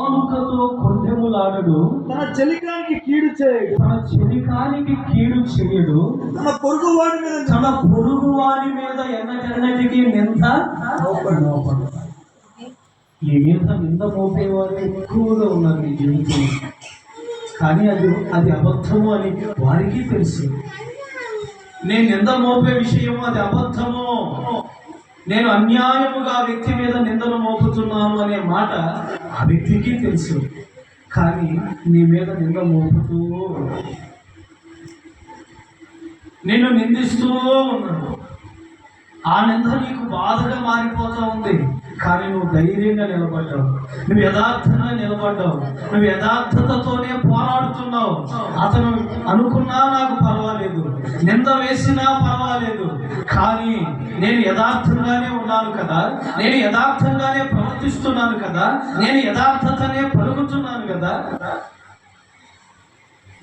నాలుకతో కొండెములాడడు తన చెలికానికి కీడు చేయడు. తన చెలికానికి కీడు చేయడు తన పొరుగు వాడి మీద తన పొరుగు వారి మీద ఎన్నటెన్నటికి నింద. ఈ మీద నింద మోపేవారు ఎక్కువగా ఉన్నారు ఈ జీవితంలో. కానీ అది అది అబద్ధము అని వారికి తెలుసు. నేను నింద మోపే విషయము అది అబద్ధము. నేను అన్యాయముగా వ్యక్తి మీద నిందను మోపుతున్నాను అనే మాట ఆ వ్యక్తికి తెలుసు. కానీ నీ మీద నింద మోపుతూ నిన్ను నిందిస్తూ ఉన్నాడు ఆ నింద నీకు బాధగా మారిపోతూ ఉంది. కానీ నువ్వు ధైర్యంగా నిలబడ్డావు. నువ్వు యథార్థంగా నిలబడ్డావు. నువ్వు యథార్థతతోనే పోరాడుతున్నావు. అతను అనుకున్నా నాకు పర్వాలేదు. నింద వేసినా పర్వాలేదు. కానీ నేను యథార్థంగానే ఉన్నాను కదా. నేను యథార్థంగానే ప్రవర్తిస్తున్నాను కదా. నేను యథార్థతనే పలుకుతున్నాను కదా.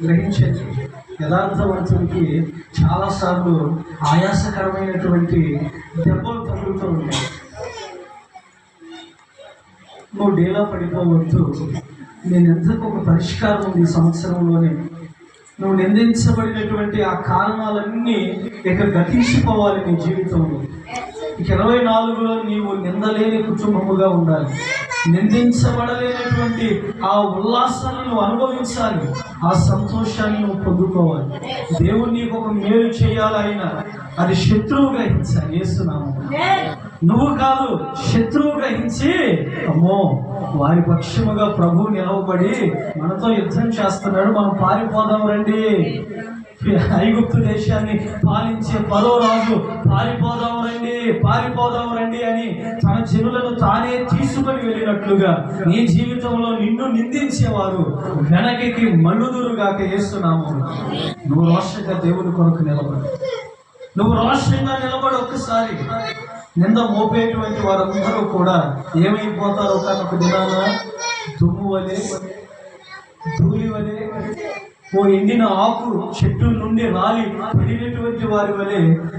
గ్రహించండి. యథార్థవంతుడికి చాలాసార్లు ఆయాసకరమైనటువంటి దెబ్బలు తగులుతూ ఉంటాయి. నువ్వు డేలా పడిపోవద్దు. నేను ఎంతకు ఒక పరిష్కారం ఉంది ఈ సంవత్సరంలోనే? నువ్వు నిందించబడినటువంటి ఆ కారణాలన్నీ ఇక గతించిపోవాలి నీ జీవితంలో. ఇక ఇరవై నాలుగులో నీవు నిందలేని కుటుంబముగా ఉండాలి. నిందించబడలేనటువంటి ఆ ఉల్లాసాన్ని నువ్వు అనుభవించాలి. ఆ సంతోషాన్ని నువ్వు పొందుకోవాలి. దేవుడు నీకు ఒక మేలు చేయాలైనా అది శత్రువు గ్రహించాలి. చేస్తున్నాము నువ్వు కాదు శత్రువు గ్రహించి అమ్మో వారి పక్షముగా ప్రభు నిలవబడి మనతో యుద్ధం చేస్తున్నాడు. మనం పారిపోదాం రండి. ఐగుప్తు దేశాన్ని పాలించే పదో రాజు పారిపోదాం రండి పారిపోదాం రండి అని తన చెరువులను తానే తీసుకొని వెళ్ళినట్లుగా నీ జీవితంలో నిన్ను నిందించేవారు వెనకకి మళ్ళుదురుగాక వేస్తున్నాము నువ్వు రోషంగా దేవుని కొరకు నిలబడు. నువ్వు రోషంగా నిలబడి ఒక్కసారి. నింద మోపేటువంటి వారందరూ కూడా ఏమైపోతారో ఒక దినాన దుమ్ము వలే ధూళి వలే ఓ ఎండిన ఆకు చెట్టు నుండి రాలి. పడినటువంటి వారి వలె